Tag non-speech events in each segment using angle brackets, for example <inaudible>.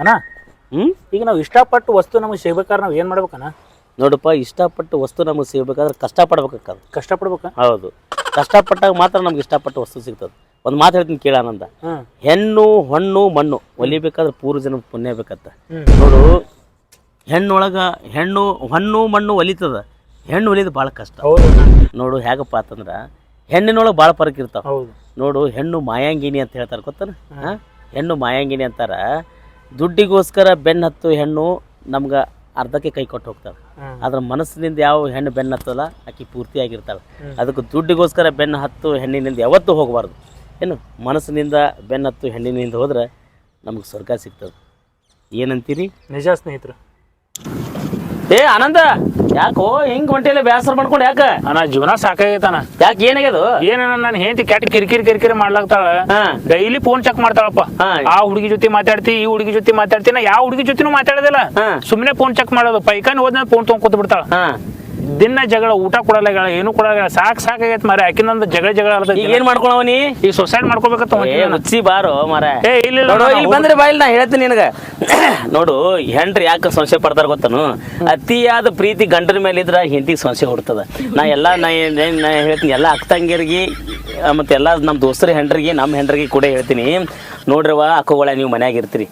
ಅಣ್ಣ? ಹ್ಞೂ ಈಗ ನಾವು ಇಷ್ಟಪಟ್ಟು ವಸ್ತು ನಮಗೆ ಸಿಗ್ಬೇಕಾದ್ರೆ ನಾವು ಏನು ಮಾಡ್ಬೇಕಣ್ಣ? ನೋಡಪ್ಪ ಇಷ್ಟಪಟ್ಟು ವಸ್ತು ನಮಗೆ ಸಿಗ್ಬೇಕಾದ್ರೆ ಕಷ್ಟ ಕಷ್ಟಪಡ್ಬೇಕ? ಹೌದು. ಕಷ್ಟಪಟ್ಟಾಗ ಮಾತ್ರ ನಮ್ಗೆ ಇಷ್ಟಪಟ್ಟು ವಸ್ತು ಸಿಗ್ತದೆ. ಒಂದು ಮಾತು ಹೇಳ್ತೀನಿ ಕೇಳಾನಂದ ಹೆಣ್ಣು ಹಣ್ಣು ಮಣ್ಣು ಒಲಿಬೇಕಾದ್ರೆ ಪೂರ್ವ ಜನ ಪುಣ್ಯ ಬೇಕತ್ತ. ನೋಡು ಹೆಣ್ಣೊಳಗ ಹೆಣ್ಣು ಹಣ್ಣು ಮಣ್ಣು ಒಲಿತದ. ಹೆಣ್ಣು ಒಲಿಯೋದು ಭಾಳ ಕಷ್ಟ. ಹೌದು ನೋಡು ಹೇಗಪ್ಪ ಅಂತಂದ್ರೆ ಹೆಣ್ಣಿನೊಳಗೆ ಭಾಳ ಫರಕ್ ಇರ್ತಾವ. ಹೌದು. ನೋಡು ಹೆಣ್ಣು ಮಾಯಾಂಗಿನಿ ಅಂತ ಹೇಳ್ತಾರೆ ಗೊತ್ತಾನ? ಹಾಂ? ಹೆಣ್ಣು ಮಾಯಾಂಗಿನಿ ಅಂತಾರ. ದುಡ್ಡಿಗೋಸ್ಕರ ಬೆನ್ನು ಹತ್ತು ಹೆಣ್ಣು ನಮ್ಗೆ ಅರ್ಧಕ್ಕೆ ಕೈ ಕೊಟ್ಟು ಹೋಗ್ತಾಳೆ ಹ್ಮ್. ಅದ್ರ ಮನಸ್ಸಿನಿಂದ ಯಾವ ಹೆಣ್ಣು ಬೆನ್ನು ಹತ್ತಲ್ಲ ಆಕಿ ಪೂರ್ತಿಯಾಗಿರ್ತಾಳೆ. ಅದಕ್ಕೆ ದುಡ್ಡಿಗೋಸ್ಕರ ಬೆನ್ನು ಹತ್ತು ಹೆಣ್ಣಿನಿಂದ ಯಾವತ್ತೂ ಹೋಗಬಾರ್ದು. ಏನು ಮನಸ್ಸಿನಿಂದ ಬೆನ್ನು ಹತ್ತು ಹೆಣ್ಣಿನಿಂದ ಹೋದ್ರೆ ನಮ್ಗೆ ಸ್ವರ್ಗ ಸಿಗ್ತದೆ. ಏನಂತೀರಿ? ನಿಜ ಸ್ನೇಹಿತರು. ಏ ಆನಂದ! ಯಾಕೋ ಹಿಂಗ್ ಹೊಂಟಿಲ್ಲ ಬೇಸರ ಮಾಡ್ಕೊಂಡು ಯಾಕ? ಅಣ್ಣ ಜೀವನ ಸಾಕಾಗೇತಾನ ಯಾಕ ಏನಾಗ್ಯದ? ಏನ ನನ್ನ ಹೆಂಡತಿ ಕೆಟ್ಟ ಕಿರಿಕಿರಿ ಕಿರಿಕಿರಿ ಮಾಡ್ಲಾಗ್ತಾಳ. ಹಾ. ಡೈಲಿ ಫೋನ್ ಚೆಕ್ ಮಾಡ್ತಾಳಪ್ಪ. ಆ ಹುಡುಗಿ ಜೊತೆ ಮಾತಾಡ್ತಿ ಈ ಹುಡುಗಿ ಜೊತೆ ಮಾತಾಡ್ತಿ ನಾ ಯಾವ ಹುಡುಗಿ ಜೊತೆನೂ ಮಾತಾಡೋದಿಲ್ಲ. ಸುಮ್ನೆ ಸುಮ್ಮನೆ ಫೋನ್ ಚೆಕ್ ಮಾಡೋದು. ಪೈಕಾನ್ ಹೋದ್ನ ಫೋನ್ ತೊಗೊಂಡ್ ಕೂತ್ ಬಿಡ್ತಾಳ ಹಾ. ದಿನ ಜಗಳ ಊಟ ಕೊಡಲ್ಲ ಏನು ಕೊಡಲ್ಲ ಸಾಕ್ ಸಾಕಾಗೈತ್ ಮಾರ ಆಕಿನಂದ ಜಗಳ ಜಗಳ. ಈಗ ಏನ್ ಮಾಡ್ಕೊಳವನಿ ಈಗ ಸೊಸೈಡ್ ಮಾಡ್ಕೋಬೇಕಂತ ಹುಚ್ಚಿ ಮುಚ್ಚಿ ಬಾರೋ ಮಾರ ಏ ಇಲ್ಲ ಇಲ್ಲ ನೋಡು ನಾನು ಇಲ್ಲಿ ಬಂದ್ರೆ ಬಾಯಿಲ್ ನಾ ಹೇಳ್ತೀನಿ ನಿನಗ. <coughs> ನೋಡು ಹೆಂಡ್ರಿ ಯಾಕೆ ಸಂಶಯ ಪಡ್ತಾರ ಗೊತ್ತನು? ಅತಿಯಾದ ಪ್ರೀತಿ ಗಂಡನ ಮೇಲೆ ಇದ್ರ ಹೆಂಡತಿಗೆ ಸಂಶಯ ಹುಡ್ತದ. ನಾ ಎಲ್ಲ ನಾ ಏನ್- ಏನ್ ನಾ ಹೇಳ್ತೀನಿ ಎಲ್ಲ ಅಕ್ಕ ತಂಗಿಯರಿಗೆ ಆ, ಮತ್ತೆ ಎಲ್ಲ ನಮ್ಮ ದೋಸ್ತರ ಹೆಂಡ್ರಿಗೆ ನಮ್ಮ ಹೆಂಡ್ರಿಗೆ ಕೂಡ ಹೇಳ್ತೀನಿ. ನೋಡ್ರವ ಅಕ್ಕಗಳ ನೀವು ಮನ್ಯಾಗ ಇರ್ತೀರಿ.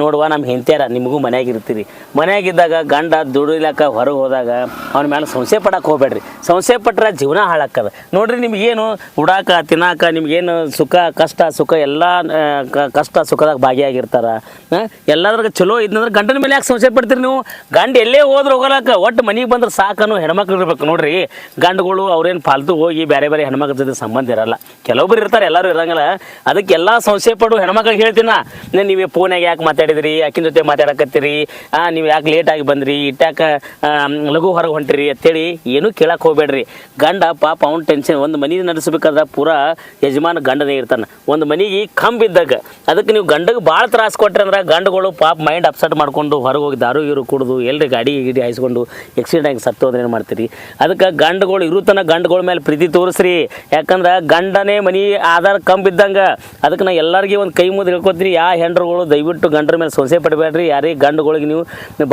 ನೋಡುವ ನಮ್ಮ ಹೆಂಡ್ತಿಯಾರ, ನಿಮಗೂ ಮನ್ಯಾಗ ಇರ್ತೀರಿ. ಮನ್ಯಾಗಿದ್ದಾಗ ಗಂಡ ದುಡಿಲಕ್ಕ ಹೊರಗೆ ಹೋದಾಗ ಅವ್ನ ಮೇಲೆ ಸಂಶಯ ಪಡಕ್ಕೆ ಹೋಗ್ಬೇಡ್ರಿ. ಸಂಶಯ ಪಟ್ರೆ ಜೀವನ ಹಾಳಾಕ್ಕದ ನೋಡ್ರಿ ನಿಮ್ಗೇನು ಉಡಾಕ, ತಿನ್ನಾಕ ನಿಮ್ಗೇನು ಸುಖ, ಕಷ್ಟ, ಸುಖ ಎಲ್ಲ ಕಷ್ಟ, ಸುಖದಾಗ ಭಾಗಿಯಾಗಿರ್ತಾರ ಎಲ್ಲದ್ರಾಗ ಚಲೋ ಇದ್ನಂದ್ರೆ ಗಂಡನ ಮೇಲೆ ಯಾಕೆ ಸಂಶಯ ಪಡ್ತೀರಿ ನೀವು? ಗಂಡ ಎಲ್ಲೇ ಹೋದ್ರೆ ಹೋಗಲಕ್ಕ, ಒಟ್ಟು ಮನೆಗೆ ಬಂದ್ರೆ ಸಾಕನು ಹೆಣ್ಮಕ್ಳು ಇರ್ಬೇಕು ನೋಡ್ರಿ. ಗಂಡುಗಳು ಅವ್ರೇನು ಫಾಲ್ತು ಹೋಗಿ ಬೇರೆ ಬೇರೆ ಹೆಣ್ಮಕ್ಳ ಜೊತೆ ಸಂಬಂಧ ಇರಲ್ಲ. ಕೆಲವೊಬ್ರು ಇರ್ತಾರೆ, ಎಲ್ಲರೂ ಇರಂಗಲ್ಲ. ಅದಕ್ಕೆ ಎಲ್ಲ ಸಂಶಯ ಪಡು ಹೆಣ್ಮಕ್ಳಿಗೆ ಹೇಳ್ತೀನ, ನೀವು ಫೋನಾಗ ಯಾಕೆ ಮಾತಾಡಿದ್ರಿ ಆಕಿನ ಜೊತೆ ಮಾತಾಡಕತ್ತೀರಿ, ಆ, ನೀವು ಯಾಕೆ ಲೇಟಾಗಿ ಬಂದ್ರಿ ಇಟ್ಟಾಕ ಲಘು ಹೊರಗೆ ಹೊಂಟಿರಿ ಅಂತೇಳಿ ಏನೂ ಕೇಳಕ್ಕೆ ಹೋಗ್ಬೇಡ್ರಿ. ಗಂಡ, ಪಾಪ, ಅವ್ನ ಟೆನ್ಷನ್ ಒಂದು ಮನೆ ನಡೆಸ್ಬೇಕಾದ್ರೆ ಪೂರಾ ಯಜಮಾನ ಗಂಡನೇ ಇರ್ತಾನೆ. ಒಂದು ಮನೆಗೆ ಕಂಬಿದ್ದಾಗ ಅದಕ್ಕೆ ನೀವು ಗಂಡಗೆ ಭಾಳ ತ್ರಾಸ ಕೊಟ್ರಿ ಅಂದ್ರೆ ಗಂಡಗಳು ಪಾಪ ಮೈಂಡ್ ಅಪ್ಸೆಟ್ ಮಾಡ್ಕೊಂಡು ಹೊರಗೆ ಹೋಗಿ ದಾರು ಇರು ಕುಡಿದು, ಎಲ್ರಿ ಗಾಡಿ ಗಿಡಿ ಹಾಯಿಸ್ಕೊಂಡು ಆಕ್ಸಿಡೆಂಟ್ ಆಗಿ ಸತ್ತು ಅಂದ್ರೆ ಏನು ಮಾಡ್ತೀರಿ? ಅದಕ್ಕೆ ಗಂಡಗಳು ಇರುತನ ಗಂಡಗಳ ಮೇಲೆ ಪ್ರೀತಿ ತೋರಿಸ್ರಿ. ಯಾಕಂದ್ರೆ ಗಂಡನೇ ಮನಿ, ಆಧಾರ ಕಂಬಿದ್ದಂಗೆ ಅದಕ್ಕೆ ನಾ ಎಲ್ಲರಿಗೆ ಒಂದು ಕೈ ಮುದ್ದು ಹೇಳ್ಕೊತೀನಿ, ಯಾ ಹೆಂಡ್ರುಗಳು ದಯವಿಟ್ಟು ಗಂಡ್ರ ಮೇಲೆ ಸೊಸೆ ಪಡಬೇಡ್ರಿ ಯಾರಿಗೆ ಗಂಡುಗಳಿಗೆ ನೀವು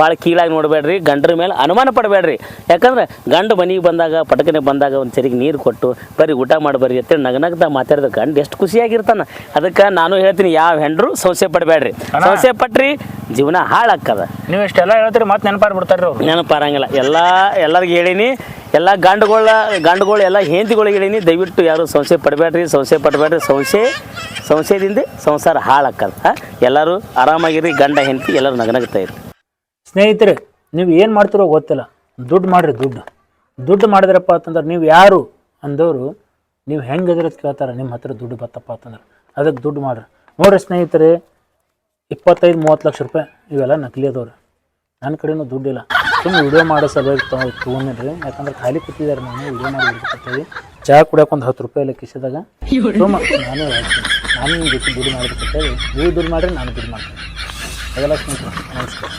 ಭಾಳ ಕೀಳಾಗಿ ನೋಡಬೇಡ್ರಿ ಗಂಡ್ರ ಮೇಲೆ ಅನುಮಾನ ಪಡಬೇಡ್ರಿ. ಯಾಕಂದ್ರೆ ಗಂಡು ಮನೆಗೆ ಬಂದಾಗ ಪಟಕನೆ ಬಂದಾಗ ಒಂದು ಸರಿಗೆ ನೀರು ಕೊಟ್ಟು ಬರೀ ಊಟ ಮಾಡಬೇಡ್ರಿ ಅಂತೇಳಿ ನಗನಗ್ದ ಮಾತಾಡಿದ ಗಂಡು ಎಷ್ಟು ಖುಷಿಯಾಗಿರ್ತಾನೆ. ಅದಕ್ಕೆ ನಾನು ಹೇಳ್ತೀನಿ ಯಾವ ಹೆಂಡ್ರು ಸೊಸೆ ಪಡಬೇಡ್ರಿ. ಸೊಸೆ ಪಟ್ರಿ ಜೀವನ ಹಾಳಾಕ್ಕದ ನೀವು ಇಷ್ಟೆಲ್ಲ ಹೇಳ್ತೀರಿ ಮತ್ತೆ ನೆನಪಾರ್ ಬಿಡ್ತಾರ್ರಿ ನೆನಪಾರಂಗಿಲ್ಲ. ಎಲ್ಲ ಎಲ್ಲರಿಗೂ ಹೇಳೀನಿ ಎಲ್ಲ ಗಂಡುಗಳ, ಗಂಡುಗಳು ಎಲ್ಲ ಹೇಳೀನಿ ದಯವಿಟ್ಟು ಯಾರು ಸಂಶಯ ಪಡಬೇಡ್ರಿ ಸಂಶಯ ಪಡಬೇಡ್ರಿ, ಸಂಶಯ, ಸಂಶಯದಿಂದ ಸಂಸಾರ ಹಾಳಾಕ್ಕದ ಎಲ್ಲರೂ ಆರಾಮಾಗಿರಿ, ಗಂಡ, ಹೆಂಡತಿ ಎಲ್ಲರೂ ನಗನಗ್ತಾ ಇರಿ. ಸ್ನೇಹಿತರೆ, ನೀವು ಏನು ಮಾಡ್ತಿರೋ ಗೊತ್ತಿಲ್ಲ. ದುಡ್ಡು ಮಾಡಿರಿ, ದುಡ್ಡು. ದುಡ್ಡು ಮಾಡಿದ್ರಪ್ಪ ಅಂತಂದ್ರೆ ನೀವು ಯಾರು ಅಂದವರು, ನೀವು ಹೆಂಗೆ ಅದಿರೋದು ಕೇಳ್ತಾರೆ, ನಿಮ್ಮ ಹತ್ರ ದುಡ್ಡು ಬತ್ತಪ್ಪ ಅಂತಂದ್ರೆ. ಅದಕ್ಕೆ ದುಡ್ಡು ಮಾಡ್ರಿ. ನೋಡ್ರಿ ಸ್ನೇಹಿತರೆ, ಇಪ್ಪತ್ತೈದು, ಮೂವತ್ತು ಲಕ್ಷ ರೂಪಾಯಿ ಇವೆಲ್ಲ ನಕಲಿ ಅದವ್ರಿ. ನನ್ನ ಕಡೆಯೂ ದುಡ್ಡಿಲ್ಲ. ಸುಮ್ಮನೆ ವಿಡಿಯೋ ಮಾಡೋ ಸಲುವಾಗಿ ತಗೊ ತೊಗೊಂಡಿರಿ ಯಾಕಂದ್ರೆ ಖಾಲಿ ಕೂತಿದ್ದಾರೆ ನಾನು ವಿಡಿಯೋ ಮಾಡಿ ಬಿಡ್ಕೊತೀವಿ ಚಹಾ ಕುಡಿಯೋಕೆ ಒಂದು ಹತ್ತು ರೂಪಾಯಿ ಲೆಕ್ಕಿಸಿದಾಗ ಕಿಸಿದಾಗ. ಸುಮ್ಮ ನಾನೇ ಹೇಳ್ತೀನಿ. ನಾನು ನಿಮ್ಮ ಜೊತೆ ದುಡ್ಡು ಮಾಡಬೇಕಂತೇಳಿ. ನೀವು ದುಡ್ಡು ಮಾಡಿರಿ ನಾನು ದುಡ್ಡು ಮಾಡ್ತೀನಿ. ಅದೆಲ್ಲ ನಮಸ್ಕಾರ.